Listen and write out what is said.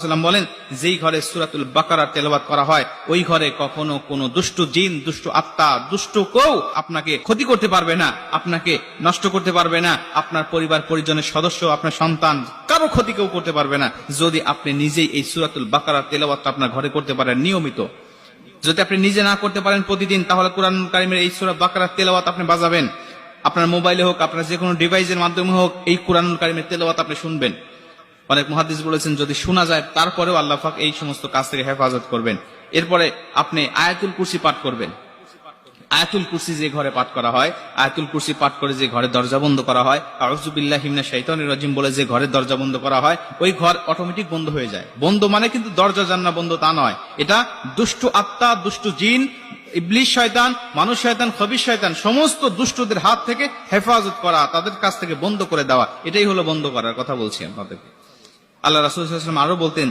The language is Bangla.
সাল্লাম বলেন, যেই ঘরে সুরাতুল বাকারা তেলাওয়াত করা হয়, ওই ঘরে কখনো কোনো দুষ্ট জিন, দুষ্ট আত্মা, দুষ্ট কেউ আপনাকে ক্ষতি করতে পারবে না, আপনাকে নষ্ট করতে পারবে না, আপনার পরিবার, পরিজনের সদস্য, আপনার সন্তান, কারও ক্ষতি কেউ করতে পারবে না। যদি আপনি নিজেই এই সুরাতুল বাকারা তেলাওয়াতটা আপনার ঘরে করতে পারেন, নিয়মিত। যদি আপনি নিজে না করতে পারেন প্রতিদিন, তাহলে কোরআন কারিমের এই সুরা বাকারা তেলাওয়াত আপনি বাজাবেন। আপনার মোবাইলে হোক, আপনার যে কোনো ডিভাইসের মাধ্যমে হোক, এই কোরআনুল কারিমের তেলাওয়াত আপনি শুনবেন। অনেক মহাদিস বলেছেন, যদি শোনা যায়, তারপরেও আল্লাহ পাক এই সমস্ত কাজ থেকে হেফাজত করবেন। এরপরে আপনি আয়াতুল কুরসি পাঠ করবেন। আয়াতুল কুরসি যে ঘরে পাঠ করা হয়, আয়াতুল কুরসি পাঠ করে যে ঘরে দরজা বন্ধ করা হয় বলে যে ঘরে দরজা বন্ধ করা হয়, ওই ঘর অটোমেটিক বন্ধ হয়ে যায়। বন্ধ মানে কিন্তু দরজা জান্না বন্ধ তা নয়। এটা দুষ্টু আত্মা, দুষ্টু জিন, ইবলিশ শয়তান, মানুষ শয়তান খবির শয়তান, সমস্ত দুষ্টদের হাত থেকে হেফাজত করা, তাদের কাছ থেকে বন্ধ করে দেওয়া, এটাই হলো বন্ধ করার কথা বলছি আপনাদেরকে। আল্লাহ রাসুল আরও বলতেন